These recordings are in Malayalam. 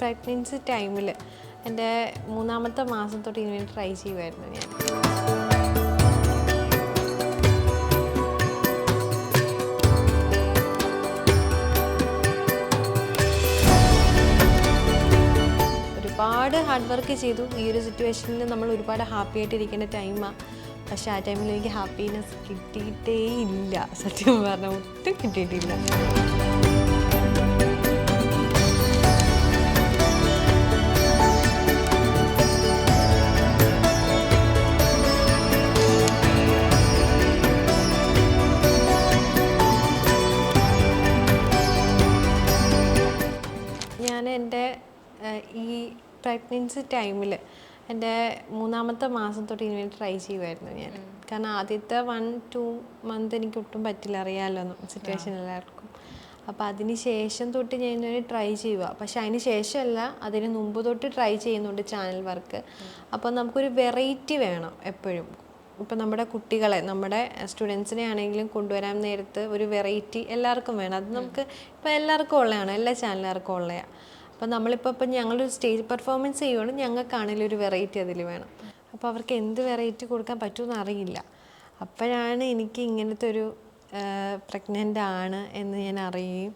പ്രഗ്നൻസി ടൈമിൽ എന്റെ മൂന്നാമത്തെ മാസം തൊട്ട് ഇതിന് വേണ്ടി ട്രൈ ചെയ്യുമായിരുന്നു ഞാൻ. ഒരുപാട് ഹാർഡ് വർക്ക് ചെയ്തു. ഈ ഒരു സിറ്റുവേഷനിൽ നമ്മൾ ഒരുപാട് ഹാപ്പി ആയിട്ട് ഇരിക്കേണ്ട ടൈമാണ് പക്ഷെ ആ ടൈമിൽ എനിക്ക് ഹാപ്പിനെസ് കിട്ടിയിട്ടേ ഇല്ല. സത്യം പറഞ്ഞാൽ ഒട്ടും കിട്ടിയിട്ടില്ല. ഞാൻ എന്റെ ഈ പ്രഗ്നൻസി ടൈമിൽ എന്റെ മൂന്നാമത്തെ മാസം തൊട്ട് ഇനി വേണ്ടി ട്രൈ ചെയ്യുമായിരുന്നു ഞാൻ. കാരണം ആദ്യത്തെ വൺ ടു മന്ത് എനിക്ക് ഒട്ടും പറ്റില്ല അറിയാമല്ലോ സിറ്റുവേഷൻ എല്ലാവർക്കും. അപ്പോൾ അതിന് ശേഷം തൊട്ട് ഞാൻ ഇതിന് ട്രൈ ചെയ്യുക പക്ഷെ അതിന് ശേഷമല്ല അതിന് മുമ്പ് തൊട്ട് ട്രൈ ചെയ്യുന്നുണ്ട് ചാനൽ വർക്ക് അപ്പോൾ നമുക്കൊരു വെറൈറ്റി വേണം എപ്പോഴും. ഇപ്പം നമ്മുടെ കുട്ടികളെ നമ്മുടെ സ്റ്റുഡൻസിനെ ആണെങ്കിലും കൊണ്ടുവരാൻ നേരത്ത് ഒരു വെറൈറ്റി എല്ലാവർക്കും വേണം. അത് നമുക്ക് ഇപ്പം എല്ലാവർക്കും ഉള്ളതാണ് എല്ലാ ചാനലുകാർക്കും ഉള്ളതാണ്. അപ്പം നമ്മളിപ്പോൾ ഇപ്പം ഞങ്ങളൊരു സ്റ്റേജ് പെർഫോമൻസ് ചെയ്യുവാണ് ഞങ്ങൾക്കാണെങ്കിലും ഒരു വെറൈറ്റി അതിൽ വേണം. അപ്പോൾ അവർക്ക് എന്ത് വെറൈറ്റി കൊടുക്കാൻ പറ്റുമെന്ന് അറിയില്ല. അപ്പോഴാണ് എനിക്ക് ഇങ്ങനത്തെ ഒരു പ്രഗ്നന്റ് ആണ് എന്ന് ഞാൻ അറിയുകയും.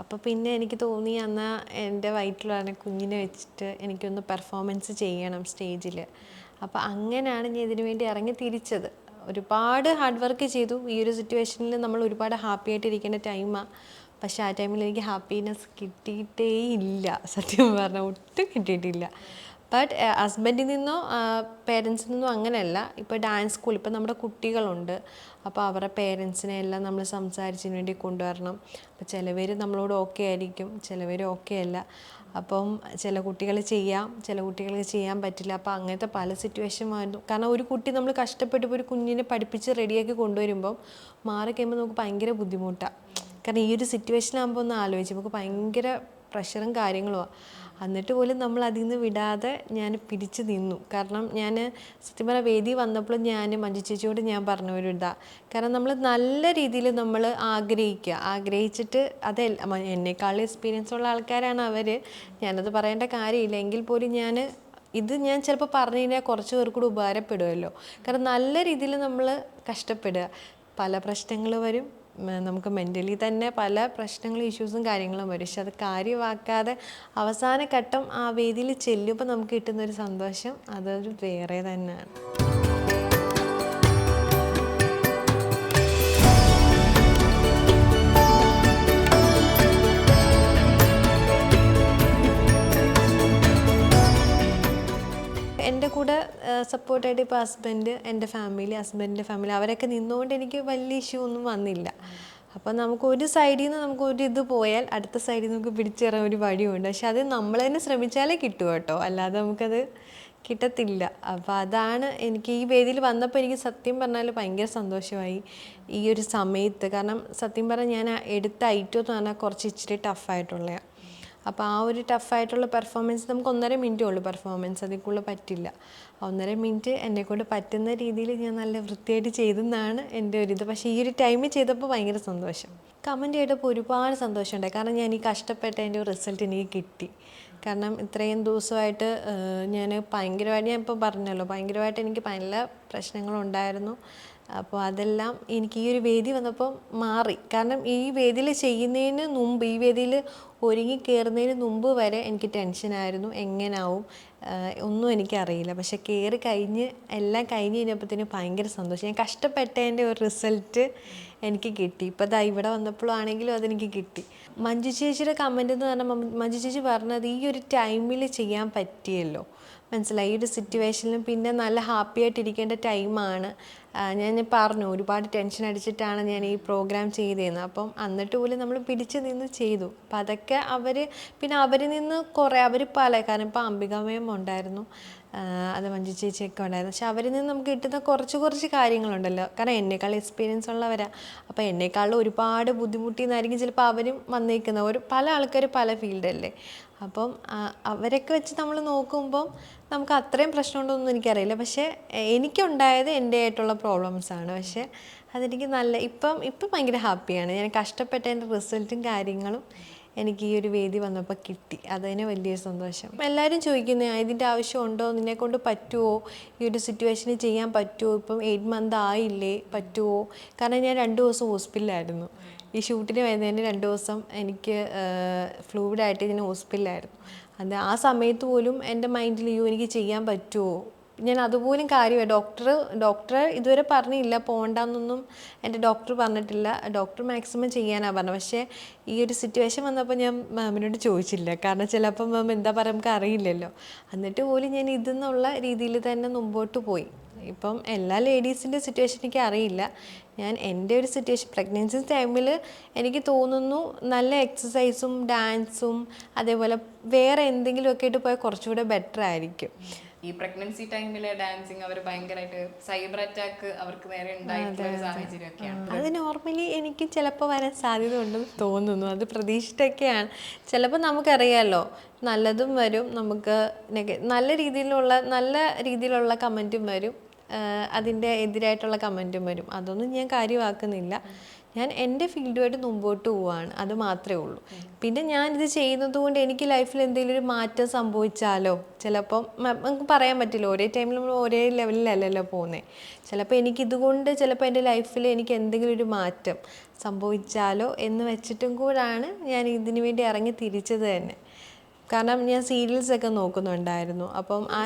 അപ്പോൾ പിന്നെ എനിക്ക് തോന്നി എന്നാൽ എന്റെ വയറ്റിലുള്ള കുഞ്ഞിനെ വെച്ചിട്ട് എനിക്കൊന്ന് പെർഫോമൻസ് ചെയ്യണം സ്റ്റേജിൽ. അപ്പോൾ അങ്ങനെയാണ് ഞാൻ ഇതിനു വേണ്ടി ഇറങ്ങി തിരിച്ചത്. ഒരുപാട് ഹാർഡ് വർക്ക് ചെയ്തു. ഈ ഒരു സിറ്റുവേഷനിൽ നമ്മൾ ഒരുപാട് ഹാപ്പി ആയിട്ടിരിക്കേണ്ട ടൈമാണ് പക്ഷെ ആ ടൈമിൽ എനിക്ക് ഹാപ്പിനെസ് കിട്ടിയിട്ടേ ഇല്ല. സത്യം പറഞ്ഞാൽ ഒട്ടും കിട്ടിയിട്ടില്ല. ബട്ട് ഹസ്ബൻഡിൽ നിന്നോ പേരൻസിൽ നിന്നോ അങ്ങനെയല്ല. ഇപ്പോൾ ഡാൻസ് സ്കൂൾ ഇപ്പോൾ നമ്മുടെ കുട്ടികളുണ്ട്. അപ്പോൾ അവരുടെ പേരൻസിനെ എല്ലാം നമ്മൾ സംസാരിച്ചതിന് വേണ്ടി കൊണ്ടുവരണം. അപ്പോൾ ചിലവർ നമ്മളോട് ഓക്കെ ആയിരിക്കും. ചിലവർ ഓക്കെ അല്ല. അപ്പം ചില കുട്ടികൾ ചെയ്യാം ചില കുട്ടികൾക്ക് ചെയ്യാൻ പറ്റില്ല. അപ്പോൾ അങ്ങനത്തെ പല സിറ്റുവേഷൻ വന്നു കാരണം ഒരു കുട്ടി നമ്മൾ കഷ്ടപ്പെട്ട് ഒരു കുഞ്ഞിനെ പഠിപ്പിച്ച് റെഡിയാക്കി കൊണ്ടുവരുമ്പം മാറി കഴിയുമ്പോൾ നമുക്ക് ഭയങ്കര ബുദ്ധിമുട്ടാണ് കാരണം ഈ ഒരു സിറ്റുവേഷനാകുമ്പോൾ ഒന്ന് ആലോചിച്ച് നമുക്ക് ഭയങ്കര പ്രഷറും കാര്യങ്ങളുമാണ് എന്നിട്ട് പോലും നമ്മൾ അതിൽ നിന്ന് വിടാതെ ഞാൻ പിടിച്ചു നിന്നു. കാരണം ഞാൻ സത്യം പറഞ്ഞാൽ വേദി വന്നപ്പോൾ ഞാൻ മഞ്ജു ചേച്ചിയോട് ഞാൻ പറഞ്ഞു ഒരു ഇതാ. കാരണം നമ്മൾ നല്ല രീതിയിൽ നമ്മൾ ആഗ്രഹിക്കുക. ആഗ്രഹിച്ചിട്ട് അത് എന്നെക്കാളും എക്സ്പീരിയൻസ് ഉള്ള ആൾക്കാരാണ് അവർ. ഞാനത് പറയേണ്ട കാര്യമില്ല. എങ്കിൽ പോലും ഞാൻ ഇത് ഞാൻ ചിലപ്പോൾ പറഞ്ഞു കഴിഞ്ഞാൽ കുറച്ച് പേർക്ക് കൂടി ഉപകാരപ്പെടുമല്ലോ. കാരണം നല്ല രീതിയിൽ നമ്മൾ കഷ്ടപ്പെടുക. പല പ്രശ്നങ്ങൾ വരും. നമുക്ക് മെന്റലി തന്നെ പല പ്രശ്നങ്ങളും ഇഷ്യൂസും കാര്യങ്ങളും വരും. പക്ഷെ അത് കാര്യമാക്കാതെ അവസാന ഘട്ടം ആ വേദിയിൽ ചെല്ലുമ്പോൾ നമുക്ക് കിട്ടുന്നൊരു സന്തോഷം അതൊരു വേറെ തന്നെയാണ്. സപ്പോർട്ടായിട്ട് ഇപ്പോൾ ഹസ്ബൻഡ് എന്റെ ഫാമിലി ഹസ്ബൻഡിന്റെ ഫാമിലി അവരൊക്കെ നിന്നുകൊണ്ട് എനിക്ക് വലിയ ഇഷ്യൂ ഒന്നും വന്നില്ല. അപ്പോൾ നമുക്ക് ഒരു സൈഡിൽ നിന്ന് നമുക്ക് ഒരു ഇത് പോയാൽ അടുത്ത സൈഡിൽ നമുക്ക് പിടിച്ചേറാൻ ഒരു വഴിയുണ്ട്. പക്ഷെ അത് നമ്മൾ തന്നെ ശ്രമിച്ചാലേ കിട്ടും കേട്ടോ. അല്ലാതെ നമുക്കത് കിട്ടത്തില്ല. അപ്പോൾ അതാണ് എനിക്ക് ഈ വേദിയിൽ വന്നപ്പോൾ എനിക്ക് സത്യം പറഞ്ഞാൽ ഭയങ്കര സന്തോഷമായി ഈ ഒരു സമയത്ത്. കാരണം സത്യം പറഞ്ഞാൽ ഞാൻ എടുത്ത ഐറ്റം എന്ന് പറഞ്ഞാൽ കുറച്ച് ഇച്ചിരി ടഫായിട്ടുള്ളതാണ് അപ്പോൾ ആ ഒരു ടഫായിട്ടുള്ള പെർഫോമൻസ് നമുക്ക് ഒന്നര മിനിറ്റേ ഉള്ളൂ പെർഫോമൻസ് അതിൽ കൂടുതൽ പറ്റില്ല. ഒന്നര മിനിറ്റ് എന്നെക്കൊണ്ട് പറ്റുന്ന രീതിയിൽ ഞാൻ നല്ല വൃത്തിയായിട്ട് ചെയ്തെന്നാണ് എന്റെ ഒരു ഇത്. പക്ഷേ ഈ ഒരു ടൈമിൽ ചെയ്തപ്പോൾ ഭയങ്കര സന്തോഷം. കമന്റ് ചെയ്തപ്പോൾ ഒരുപാട് സന്തോഷമുണ്ടായി കാരണം ഞാൻ ഈ കഷ്ടപ്പെട്ടതിന്റെ റിസൾട്ട് എനിക്ക് കിട്ടി. കാരണം ഇത്രയും ദിവസമായിട്ട് ഞാൻ ഭയങ്കരമായിട്ട് ഞാൻ ഇപ്പോൾ പറഞ്ഞല്ലോ ഭയങ്കരമായിട്ട് എനിക്ക് പല പ്രശ്നങ്ങളുണ്ടായിരുന്നു. അപ്പോൾ അതെല്ലാം എനിക്ക് ഈ ഒരു വേദി വന്നപ്പോൾ മാറി. കാരണം ഈ വേദിയിൽ ചെയ്യുന്നതിന് മുമ്പ് ഈ വേദിയിൽ ഒരുങ്ങി കയറുന്നതിന് മുമ്പ് വരെ എനിക്ക് ടെൻഷനായിരുന്നു എങ്ങനാവും? ഒന്നും എനിക്കറിയില്ല. പക്ഷെ കയറി കഴിഞ്ഞ് എല്ലാം കഴിഞ്ഞ് കഴിഞ്ഞപ്പോഴത്തേന് ഭയങ്കര സന്തോഷം. ഞാൻ കഷ്ടപ്പെട്ടതിന്റെ ഒരു റിസൾട്ട് എനിക്ക് കിട്ടി. ഇപ്പോൾ ദാ ഇവിടെ വന്നപ്പോഴാണെങ്കിലും അതെനിക്ക് കിട്ടി. മഞ്ജു ചേച്ചിയുടെ കമന്റ് എന്ന് പറഞ്ഞാൽ മഞ്ജു ചേച്ചി പറഞ്ഞത് ഈ ഒരു ടൈമിൽ ചെയ്യാൻ പറ്റിയല്ലോ. മനസ്സിലായി. ഈ ഒരു സിറ്റുവേഷനിലും പിന്നെ നല്ല ഹാപ്പി ആയിട്ടിരിക്കേണ്ട ടൈമാണ് ഞാൻ പറഞ്ഞു ഒരുപാട് ടെൻഷൻ അടിച്ചിട്ടാണ് ഞാൻ ഈ പ്രോഗ്രാം ചെയ്തിരുന്നത് അപ്പം എന്നിട്ട് പോലും നമ്മൾ പിടിച്ചു നിന്ന് ചെയ്തു. അപ്പം അതൊക്കെ അവർ പിന്നെ അവരിൽ നിന്ന് കുറേ അവർ പല കാരണം ഇപ്പോൾ അംബികാമയം ഉണ്ടായിരുന്നു. അത് മഞ്ജു ചേച്ചിയൊക്കെ ഉണ്ടായിരുന്നു. പക്ഷെ അവരിൽ നിന്ന് നമുക്ക് കിട്ടുന്ന കുറച്ച് കുറച്ച് കാര്യങ്ങളുണ്ടല്ലോ. കാരണം എന്നേക്കാൾ എക്സ്പീരിയൻസ് ഉള്ളവരാണ് അപ്പോൾ എന്നേക്കാളും ഒരുപാട് ബുദ്ധിമുട്ടിന്നായിരിക്കും ചിലപ്പോൾ അവരും വന്നേക്കുന്നത്. ഒരു പല ആൾക്കാർ പല ഫീൽഡല്ലേ അപ്പം അവരൊക്കെ വെച്ച് നമ്മൾ നോക്കുമ്പം നമുക്ക് അത്രയും പ്രശ്നമുണ്ടോയെന്നും എനിക്കറിയില്ല. പക്ഷേ എനിക്കുണ്ടായത് എന്റെ ആയിട്ടുള്ള പ്രോബ്ലംസ് ആണ്. പക്ഷേ അതെനിക്ക് നല്ല ഇപ്പം ഇപ്പം ഭയങ്കര ഹാപ്പിയാണ് ഞാൻ കഷ്ടപ്പെട്ടതിന്റെ റിസൾട്ടും കാര്യങ്ങളും എനിക്ക് ഈ ഒരു വേദി വന്നപ്പോൾ കിട്ടി. അതിന് വലിയൊരു സന്തോഷം. എല്ലാവരും ചോദിക്കുന്നത് ഇതിന്റെ ആവശ്യമുണ്ടോ നിന്നെ കൊണ്ട് പറ്റുമോ ഈ ഒരു സിറ്റുവേഷന് ചെയ്യാൻ പറ്റുമോ ഇപ്പം എയ്റ്റ് മന്ത് ആയില്ലേ? പറ്റുമോ കാരണം ഞാൻ രണ്ട് ദിവസം ഹോസ്പിറ്റലിലായിരുന്നു ഈ ഷൂട്ടിന് വരുന്നതിന് രണ്ട് ദിവസം എനിക്ക് ഫ്ലൂയിഡായിട്ട് ഇതിന് ഹോസ്പിറ്റലായിരുന്നു അത് ആ സമയത്ത് പോലും എന്റെ മൈൻഡിൽ അയ്യോ എനിക്ക് ചെയ്യാൻ പറ്റുമോ? ഞാൻ അതുപോലും കാര്യമായി ഡോക്ടർ ഡോക്ടർ ഇതുവരെ പറഞ്ഞില്ല പോകണ്ടെന്നൊന്നും എന്റെ ഡോക്ടർ പറഞ്ഞിട്ടില്ല. ഡോക്ടർ മാക്സിമം ചെയ്യാനാണ് പറഞ്ഞത്. പക്ഷേ ഈ ഒരു സിറ്റുവേഷൻ വന്നപ്പോൾ ഞാൻ മാമിനോട് ചോദിച്ചില്ല. കാരണം ചിലപ്പോൾ മാം എന്താ പറയുക നമുക്ക് അറിയില്ലല്ലോ എന്നിട്ട് പോലും ഞാൻ ഇതെന്നുള്ള രീതിയിൽ തന്നെ മുമ്പോട്ട് പോയി. ഇപ്പം എല്ലാ ലേഡീസിന്റെ സിറ്റുവേഷൻ എനിക്ക് അറിയില്ല. ഞാൻ എന്റെ ഒരു സിറ്റുവേഷൻ പ്രഗ്നൻസി ടൈമിൽ എനിക്ക് തോന്നുന്നു നല്ല എക്സസൈസും ഡാൻസും അതേപോലെ വേറെ എന്തെങ്കിലുമൊക്കെ ആയിട്ട് പോയാൽ കുറച്ചുകൂടെ ബെറ്റർ ആയിരിക്കും. ഈ പ്രഗ്നൻസി ടൈമിലെ ഡാൻസിങ് അവർ ഭയങ്കരമായിട്ട് സൈബർ അറ്റാക്ക് അവർക്ക് നേരെ ഉണ്ടായിട്ടുള്ള സാഹചര്യമൊക്കെയാണ്. അത് നോർമലി എനിക്ക് ചിലപ്പോൾ വരാൻ സാധ്യത ഉണ്ടെന്ന് തോന്നുന്നു. അത് പ്രതീക്ഷിച്ചിട്ടൊക്കെയാണ് ചിലപ്പോൾ നമുക്കറിയാമല്ലോ നല്ലതും വരും. നമുക്ക് നല്ല രീതിയിലുള്ള നല്ല രീതിയിലുള്ള കമന്റും വരും. അതിന്റെ എതിരായിട്ടുള്ള കമന്റും വരും. അതൊന്നും ഞാൻ കാര്യമാക്കുന്നില്ല. ഞാൻ എന്റെ ഫീൽഡുമായിട്ട് മുമ്പോട്ട് പോവാണ്. അത് മാത്രമേ ഉള്ളൂ. പിന്നെ ഞാനിത് ചെയ്യുന്നത് കൊണ്ട് എനിക്ക് ലൈഫിൽ എന്തെങ്കിലും ഒരു മാറ്റം സംഭവിച്ചാലോ? ചിലപ്പം മ- നമുക്ക് പറയാൻ പറ്റില്ല. ഒരേ ടൈമിൽ നമ്മൾ ഒരേ ലെവലിലല്ലല്ലോ പോകുന്നത് ചിലപ്പോൾ എനിക്കിതുകൊണ്ട് ചിലപ്പോൾ എന്റെ ലൈഫിൽ എനിക്ക് എന്തെങ്കിലും ഒരു മാറ്റം സംഭവിച്ചാലോ എന്ന് വെച്ചിട്ടും കൂടാണ് ഞാൻ ഇതിനു വേണ്ടി ഇറങ്ങി തിരിച്ചത് തന്നെ. കാരണം ഞാൻ സീരിയൽസ് ഒക്കെ നോക്കുന്നുണ്ടായിരുന്നു. അപ്പം ആ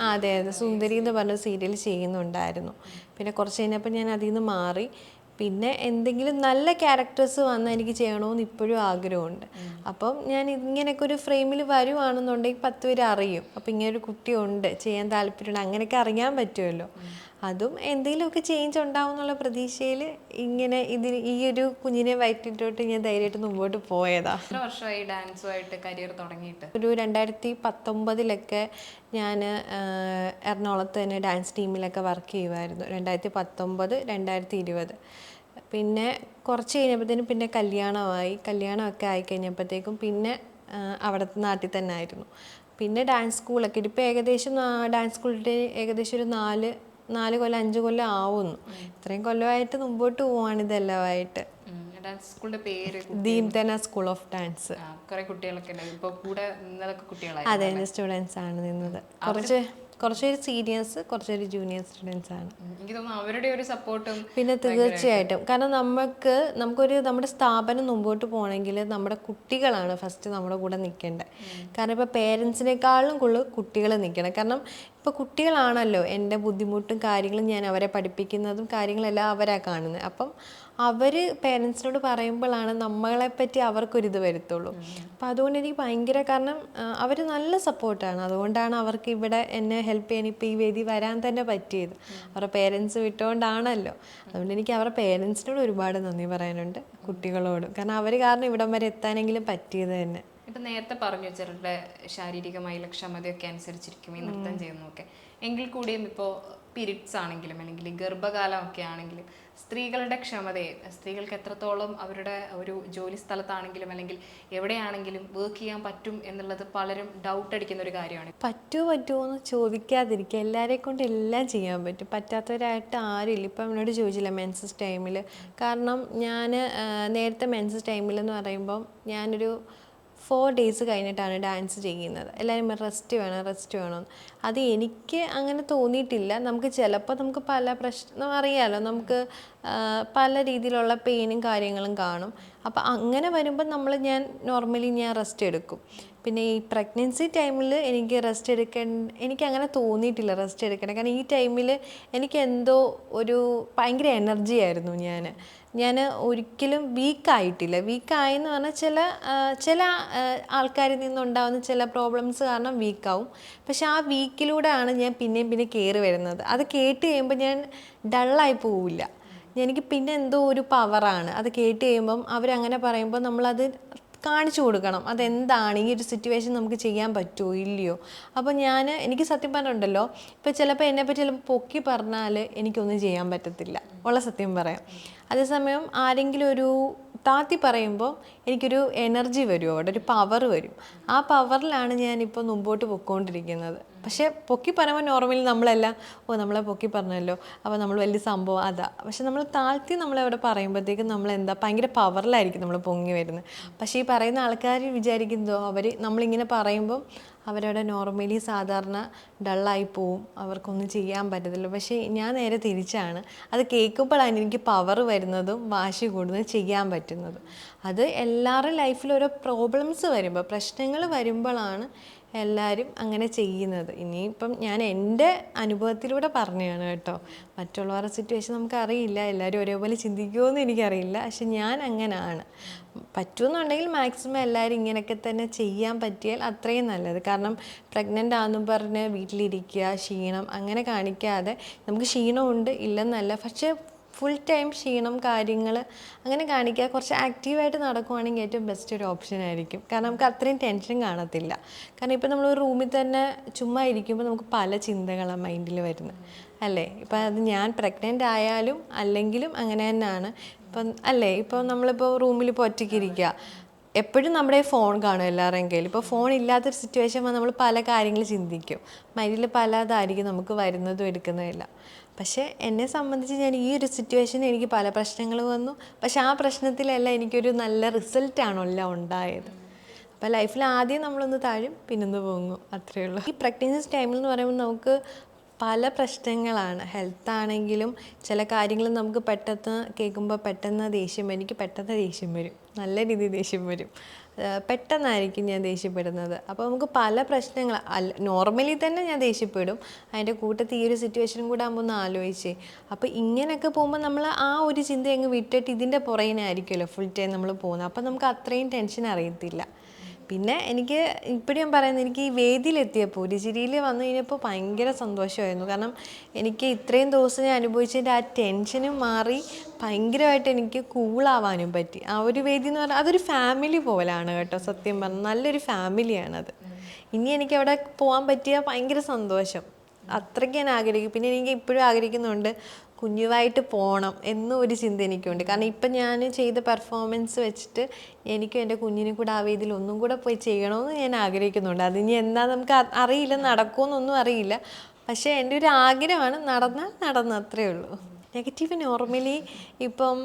ആ, അതെ അതെ. സുന്ദരി എന്ന് പറഞ്ഞ സീരിയൽ ചെയ്യുന്നുണ്ടായിരുന്നു. പിന്നെ കുറച്ച് കഴിഞ്ഞപ്പോൾ ഞാൻ അതിൽ നിന്ന് മാറി. പിന്നെ എന്തെങ്കിലും നല്ല ക്യാരക്ടേഴ്സ് വന്ന് എനിക്ക് ചെയ്യണമെന്ന് ഇപ്പോഴും ആഗ്രഹമുണ്ട്. അപ്പം ഞാൻ ഇങ്ങനെയൊക്കെ ഒരു ഫ്രെയിമിൽ വരുവാണെന്നുണ്ടെങ്കിൽ പത്ത് പേര് അറിയും. അപ്പം ഇങ്ങനെ ഒരു കുട്ടിയുണ്ട്. ചെയ്യാൻ താല്പര്യമുണ്ട് അങ്ങനെയൊക്കെ അറിയാൻ പറ്റുമല്ലോ. അതും എന്തെങ്കിലുമൊക്കെ ചേഞ്ച് ഉണ്ടാവും എന്നുള്ള പ്രതീക്ഷയിൽ ഇങ്ങനെ ഇതിന് ഈ ഒരു കുഞ്ഞിനെ വയറ്റിട്ടോട്ട് ഞാൻ ധൈര്യമായിട്ട് മുമ്പോട്ട് പോയതാ. എത്ര വർഷമായി ഡാൻസുമായിട്ട് കരിയർ തുടങ്ങിയിട്ട്? ഒരു രണ്ടായിരത്തി പത്തൊമ്പതിലൊക്കെ ഞാൻ എറണാകുളത്ത് തന്നെ ഡാൻസ് ടീമിലൊക്കെ വർക്ക് ചെയ്യുമായിരുന്നു. രണ്ടായിരത്തി പത്തൊമ്പത് രണ്ടായിരത്തി ഇരുപത്. പിന്നെ കുറച്ച് കഴിഞ്ഞപ്പോഴത്തേനും പിന്നെ കല്യാണമായി. കല്യാണമൊക്കെ ആയി കഴിഞ്ഞപ്പോഴത്തേക്കും പിന്നെ അവിടെ അവിടുത്തെ നാട്ടിൽ തന്നെ ആയിരുന്നു. പിന്നെ ഡാൻസ് സ്കൂളൊക്കെ ഇപ്പോൾ ഏകദേശം ഡാൻസ് സ്കൂളിൽ ഏകദേശം ഒരു നാല് നാല് കൊല്ലം അഞ്ച് കൊല്ലം ആവുന്നു. ഇത്രയും കൊല്ലമായിട്ട് മുമ്പോട്ട് പോവാണ് ഇതെല്ലാമായിട്ട്. സ്കൂളിന്റെ പേര് ദീംതന സ്കൂൾ ഓഫ് ഡാൻസ് കുറെ കുട്ടികളൊക്കെ അതെ എന്റെ സ്റ്റുഡൻസ് ആണ് നിന്നത്. കുറച്ച് കുറച്ച് പേര് സീനിയേഴ്സ് കുറച്ച് പേര് ജൂനിയർ സ്റ്റുഡൻസ് ആണ്. എനിക്ക് തോന്നുന്നു അവരുടെ ഒരു സപ്പോർട്ടും പിന്നെ തീർച്ചയായിട്ടും. കാരണം നമുക്ക് നമുക്കൊരു നമ്മുടെ സ്ഥാപനം മുമ്പോട്ട് പോകണമെങ്കിൽ നമ്മുടെ കുട്ടികളാണ് ഫസ്റ്റ് നമ്മുടെ കൂടെ നിൽക്കേണ്ടത്. കാരണം ഇപ്പോൾ പേരൻസിനേക്കാളും കൂടുതൽ കുട്ടികൾ നിൽക്കണം. കാരണം ഇപ്പോൾ കുട്ടികളാണല്ലോ എന്റെ ബുദ്ധിമുട്ടും കാര്യങ്ങളും ഞാൻ അവരെ പഠിപ്പിക്കുന്നതും കാര്യങ്ങളെല്ലാം അവരാണ് കാണുന്നത്. അപ്പം അവർ പേരൻസിനോട് പറയുമ്പോഴാണ് നമ്മളെപ്പറ്റി അവർക്കൊരിത് വരുത്തുള്ളൂ. അപ്പം അതുകൊണ്ട് എനിക്ക് ഭയങ്കര കാരണം അവർ നല്ല സപ്പോർട്ടാണ് അതുകൊണ്ടാണ് അവർക്ക് ഇവിടെ എന്നെ ഹെൽപ്പ് ചെയ്യാൻ ഇപ്പോൾ ഈ വേദി വരാൻ തന്നെ പറ്റിയത്. അവരുടെ പേരൻസ് വിട്ടുകൊണ്ടാണല്ലോ അതുകൊണ്ട് എനിക്ക് അവരുടെ പേരൻസിനോട് ഒരുപാട് നന്ദി പറയാനുണ്ട് കുട്ടികളോട്. കാരണം അവർ കാരണം ഇവിടം വരെ എത്താനെങ്കിലും പറ്റിയത് തന്നെ. ഇപ്പം നേരത്തെ പറഞ്ഞു ചിലരുടെ ശാരീരികമായുള്ള ക്ഷമതയൊക്കെ അനുസരിച്ചിരിക്കും ഈ നൃത്തം ചെയ്യുന്നതൊക്കെ. എങ്കിൽ കൂടിയും ഇപ്പോൾ പീരിയഡ്സ് ആണെങ്കിലും അല്ലെങ്കിൽ ഗർഭകാലം ഒക്കെ ആണെങ്കിലും സ്ത്രീകളുടെ ക്ഷമതയെ സ്ത്രീകൾക്ക് എത്രത്തോളം അവരുടെ ഒരു ജോലി സ്ഥലത്താണെങ്കിലും അല്ലെങ്കിൽ എവിടെയാണെങ്കിലും വർക്ക് ചെയ്യാൻ പറ്റും എന്നുള്ളത് പലരും ഡൗട്ട് അടിക്കുന്ന ഒരു കാര്യമാണ്. പറ്റുമോ പറ്റുമോ എന്ന് ചോദിക്കാതിരിക്കുക. എല്ലാവരെ കൊണ്ട് എല്ലാം ചെയ്യാൻ പറ്റും. പറ്റാത്തവരായിട്ട് ആരുമില്ല. ഇപ്പം എന്നോട് ചോദിച്ചില്ല മെൻസസ് ടൈമിൽ കാരണം ഞാൻ നേരത്തെ മെൻസസ് ടൈമിൽ എന്ന് പറയുമ്പം ഞാനൊരു ഫോർ ഡേയ്സ് കഴിഞ്ഞിട്ടാണ് ഡാൻസ് ചെയ്യുന്നത്. എല്ലാവരും റെസ്റ്റ് വേണം റെസ്റ്റ് വേണം. അത് എനിക്ക് അങ്ങനെ തോന്നിയിട്ടില്ല. നമുക്ക് ചിലപ്പോൾ നമുക്ക് പല പ്രശ്നം അറിയാമല്ലോ നമുക്ക് പല രീതിയിലുള്ള പെയിനും കാര്യങ്ങളും കാണും. അപ്പോൾ അങ്ങനെ വരുമ്പോൾ നമ്മൾ ഞാൻ നോർമലി ഞാൻ റെസ്റ്റ് എടുക്കും. പിന്നെ ഈ പ്രഗ്നൻസി ടൈമിൽ എനിക്ക് റെസ്റ്റ് എടുക്കേണ്ട എനിക്ക് അങ്ങനെ തോന്നിയിട്ടില്ല റെസ്റ്റ് എടുക്കണം. കാരണം ഈ ടൈമിൽ എനിക്ക് എന്തോ ഒരു ഭയങ്കര എനർജി ആയിരുന്നു ഞാൻ ഞാൻ ഒരിക്കലും വീക്കായിട്ടില്ല വീക്കായെന്ന് പറഞ്ഞാൽ ചില ചില ആൾക്കാരിൽ നിന്നുണ്ടാകുന്ന ചില പ്രോബ്ലംസ് കാരണം വീക്കാവും പക്ഷെ ആ വീക്കിലൂടെയാണ് ഞാൻ പിന്നെയും പിന്നെ കയറി വരുന്നത്. അത് കേട്ട് കഴിയുമ്പോൾ ഞാൻ ഡള്ളായി പോവില്ല. എനിക്ക് പിന്നെ എന്തോ ഒരു പവറാണ് അത് കേട്ട് കഴിയുമ്പം അവരങ്ങനെ പറയുമ്പോൾ നമ്മളത് കാണിച്ചു കൊടുക്കണം. അതെന്താണ്? ഈ ഒരു സിറ്റുവേഷൻ നമുക്ക് ചെയ്യാൻ പറ്റുമോ ഇല്ലയോ? അപ്പോൾ ഞാൻ എനിക്ക് സത്യം പറഞ്ഞിട്ടുണ്ടല്ലോ ഇപ്പോൾ ചിലപ്പോൾ എന്നെപ്പറ്റി ചിലപ്പോൾ പൊക്കി പറഞ്ഞാൽ എനിക്കൊന്നും ചെയ്യാൻ പറ്റത്തില്ല. ഉള്ള സത്യം പറയാം. അതേസമയം ആരെങ്കിലും ഒരു താത്തി പറയുമ്പോൾ എനിക്കൊരു എനർജി വരും അവിടെ ഒരു പവർ വരും. ആ പവറിലാണ് ഞാനിപ്പോൾ മുമ്പോട്ട് പൊയ്ക്കൊണ്ടിരിക്കുന്നത് പക്ഷേ പൊക്കി പറയുമ്പോൾ നോർമലി നമ്മളെല്ലാം ഓ നമ്മളെ പൊക്കി പറഞ്ഞല്ലോ. അപ്പോൾ നമ്മൾ വലിയ സംഭവം അതാ. പക്ഷെ നമ്മൾ താഴ്ത്തി നമ്മളവിടെ പറയുമ്പോഴത്തേക്കും നമ്മൾ എന്താ ഭയങ്കര പവറിലായിരിക്കും നമ്മൾ പൊങ്ങി വരുന്നത്. പക്ഷേ ഈ പറയുന്ന ആൾക്കാർ വിചാരിക്കുന്നതോ അവർ നമ്മളിങ്ങനെ പറയുമ്പം അവരവിടെ നോർമലി സാധാരണ ഡള്ളായി പോവും. അവർക്കൊന്നും ചെയ്യാൻ പറ്റത്തില്ല. പക്ഷേ ഞാൻ നേരെ തിരിച്ചാണ്. അത് കേൾക്കുമ്പോഴാണ് എനിക്ക് പവർ വരുന്നതും വാശി കൂടുന്നതും ചെയ്യാൻ പറ്റുന്നതും. അത് എല്ലാവരുടെ ലൈഫിൽ ഓരോ പ്രോബ്ലംസ് വരുമ്പോൾ പ്രശ്നങ്ങൾ വരുമ്പോഴാണ് എല്ലാവരും അങ്ങനെ ചെയ്യുന്നത്. ഇനിയിപ്പം ഞാൻ എന്റെ അനുഭവത്തിലൂടെ പറഞ്ഞതാണ് കേട്ടോ. മറ്റുള്ളവരുടെ സിറ്റുവേഷൻ നമുക്കറിയില്ല. എല്ലാവരും ഒരേപോലെ ചിന്തിക്കുമോ എന്ന് എനിക്കറിയില്ല. പക്ഷെ ഞാൻ അങ്ങനെയാണ് പറ്റുമെന്നുണ്ടെങ്കിൽ മാക്സിമം എല്ലാവരും ഇങ്ങനെയൊക്കെ തന്നെ ചെയ്യാൻ പറ്റിയാൽ അത്രയും നല്ലത്. കാരണം പ്രഗ്നന്റ് ആണെന്നും പറഞ്ഞ് വീട്ടിലിരിക്കുക ക്ഷീണം അങ്ങനെ കാണിക്കാതെ നമുക്ക് ക്ഷീണമുണ്ട് ഇല്ലെന്നല്ല. പക്ഷേ ഫുൾ ടൈം ക്ഷീണം കാര്യങ്ങൾ അങ്ങനെ കാണിക്കുക കുറച്ച് ആക്റ്റീവായിട്ട് നടക്കുവാണെങ്കിൽ ഏറ്റവും ബെസ്റ്റ് ഒരു ഓപ്ഷൻ ആയിരിക്കും. കാരണം നമുക്ക് അത്രയും ടെൻഷൻ കാണത്തില്ല. കാരണം ഇപ്പം നമ്മൾ റൂമിൽ തന്നെ ചുമ്മാ ഇരിക്കുമ്പോൾ നമുക്ക് പല ചിന്തകളാണ് മൈൻഡിൽ വരുന്നത് അല്ലേ? ഇപ്പം അത് ഞാൻ പ്രഗ്നന്റ് ആയാലും അല്ലെങ്കിലും അങ്ങനെ തന്നെയാണ് ഇപ്പം അല്ലേ? ഇപ്പം നമ്മളിപ്പോൾ റൂമിൽ ഇപ്പോൾ ഒറ്റയ്ക്ക് ഇരിക്കുക എപ്പോഴും നമ്മുടെ ഫോൺ കാണും എല്ലാവരുടെയും കയ്യിൽ ഇപ്പോൾ ഫോൺ ഇല്ലാത്തൊരു സിറ്റുവേഷൻ വന്നാൽ നമ്മൾ പല കാര്യങ്ങൾ ചിന്തിക്കും. മൈൻഡിൽ പലതായിരിക്കും നമുക്ക് വരുന്നതും എടുക്കുന്നതെല്ലാം പക്ഷേ എന്നെ സംബന്ധിച്ച് ഞാൻ ഈ ഒരു സിറ്റുവേഷനിൽ എനിക്ക് പല പ്രശ്നങ്ങൾ വന്നു. പക്ഷേ ആ പ്രശ്നത്തിലെല്ലാം എനിക്കൊരു നല്ല റിസൾട്ടാണോ എല്ലാം ഉണ്ടായത്. അപ്പോൾ ലൈഫിൽ ആദ്യം നമ്മളൊന്ന് താഴും പിന്നൊന്ന് പൊങ്ങും. അത്രയേ ഉള്ളൂ. ഈ പ്രഗ്നൻസി ടൈമിൽ എന്ന് പറയുമ്പോൾ നമുക്ക് പല പ്രശ്നങ്ങളാണ്. ഹെൽത്ത് ആണെങ്കിലും ചില കാര്യങ്ങൾ നമുക്ക് പെട്ടെന്ന് കേൾക്കുമ്പോൾ പെട്ടെന്ന് ദേഷ്യം എനിക്ക് പെട്ടെന്ന് ദേഷ്യം വരും. നല്ല രീതിയിൽ ദേഷ്യം വരും. പെട്ടെന്നായിരിക്കും ഞാൻ ദേഷ്യപ്പെടുന്നത്. അപ്പോൾ നമുക്ക് പല പ്രശ്നങ്ങൾ അല്ല നോർമലി തന്നെ ഞാൻ ദേഷ്യപ്പെടും. അതിന്റെ കൂട്ടത്തിൽ ഈ ഒരു സിറ്റുവേഷനും കൂടെ ആകുമ്പോൾ ഒന്ന് ആലോചിച്ചേ. അപ്പോൾ ഇങ്ങനെയൊക്കെ പോകുമ്പോൾ നമ്മൾ ആ ഒരു ചിന്ത അങ്ങ് വിട്ടിട്ട് ഇതിന്റെ പുറകിനായിരിക്കുമല്ലോ ഫുൾ ടൈം നമ്മൾ പോകുന്നത്. അപ്പോൾ നമുക്ക് അത്രയും ടെൻഷൻ അറിയത്തില്ല. പിന്നെ എനിക്ക് ഇപ്പോഴും ഞാൻ പറയുന്നത് എനിക്ക് ഈ വേദിയിലെത്തിയപ്പോൾ രുചിരിയിൽ വന്നു കഴിഞ്ഞപ്പോൾ ഭയങ്കര സന്തോഷമായിരുന്നു. കാരണം എനിക്ക് ഇത്രയും ദിവസം ഞാൻ അനുഭവിച്ചതിന്റെ ആ ടെൻഷനും മാറി ഭയങ്കരമായിട്ട് എനിക്ക് കൂളാവാനും പറ്റി. ആ ഒരു വേദി എന്ന് പറഞ്ഞാൽ അതൊരു ഫാമിലി പോലാണ് കേട്ടോ സത്യം പറഞ്ഞാൽ. നല്ലൊരു ഫാമിലിയാണത് ഇനി എനിക്ക് അവിടെ പോകാൻ പറ്റിയ ഭയങ്കര സന്തോഷം. അത്രയ്ക്ക് ഞാൻ ആഗ്രഹിക്കും. പിന്നെ എനിക്ക് ഇപ്പോഴും ആഗ്രഹിക്കുന്നുണ്ട് കുഞ്ഞുമായിട്ട് പോകണം എന്നും ഒരു ചിന്ത എനിക്കുണ്ട്. കാരണം ഇപ്പം ഞാൻ ചെയ്ത പെർഫോമൻസ് വെച്ചിട്ട് എനിക്കും എന്റെ കുഞ്ഞിനും കൂടെ ആ വേദിയിൽ ഒന്നും കൂടെ പോയി ചെയ്യണമെന്ന് ഞാൻ ആഗ്രഹിക്കുന്നുണ്ട്. അതിനി എന്താ നമുക്ക് അറിയില്ല നടക്കുമെന്നൊന്നും അറിയില്ല. പക്ഷേ എന്റെ ഒരു ആഗ്രഹമാണ് നടന്നാൽ നടന്ന അത്രേ ഉള്ളൂ. നെഗറ്റീവ് നോർമലി ഇപ്പം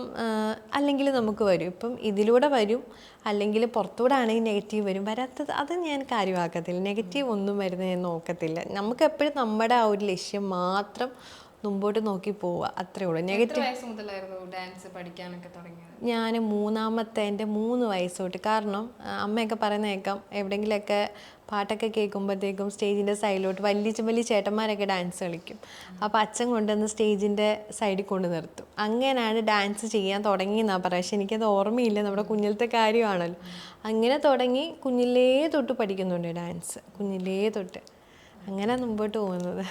അല്ലെങ്കിൽ നമുക്ക് വരും. ഇപ്പം ഇതിലൂടെ വരും അല്ലെങ്കിൽ പുറത്തൂടെ ആണെങ്കിൽ നെഗറ്റീവ് വരും. വരാത്തത് അത് ഞാൻ കാര്യമാക്കത്തില്ല. നെഗറ്റീവ് ഒന്നും വരുന്നത് ഞാൻ നോക്കത്തില്ല. നമുക്ക് എപ്പോഴും നമ്മുടെ ആ ഒരു ലക്ഷ്യം മാത്രം മുമ്പോട്ട് നോക്കി പോവുക. അത്രേ ഉള്ളൂ. നെഗറ്റീവ് വയസ്സ് മുതലായിരുന്നു ഡാൻസ് പഠിക്കാനൊക്കെ തുടങ്ങിയത്? ഞാൻ മൂന്നാമത്തെ എന്റെ മൂന്ന് വയസ്സ് തൊട്ട് കാരണം അമ്മയൊക്കെ പറയുന്ന കേൾക്കാം എവിടെയെങ്കിലുമൊക്കെ പാട്ടൊക്കെ കേൾക്കുമ്പോഴത്തേക്കും സ്റ്റേജിന്റെ സൈഡിലോട്ട് വലിയ വലിയ ചേട്ടന്മാരൊക്കെ ഡാൻസ് കളിക്കും. അപ്പോൾ അച്ഛൻ കൊണ്ടുവന്ന് സ്റ്റേജിന്റെ സൈഡിൽ കൊണ്ട് നിർത്തും. അങ്ങനെയാണ് ഡാൻസ് ചെയ്യാൻ തുടങ്ങിയെന്നാണ് പറയുക പക്ഷെ എനിക്കത് ഓർമ്മയില്ല. നമ്മുടെ കുഞ്ഞിലത്തെ കാര്യമാണല്ലോ. അങ്ങനെ തുടങ്ങി കുഞ്ഞിലേ തൊട്ട് പഠിക്കുന്നുണ്ട് ഡാൻസ് കുഞ്ഞിലേ തൊട്ട്. അങ്ങനെ മുമ്പോട്ട് പോകുന്നത്.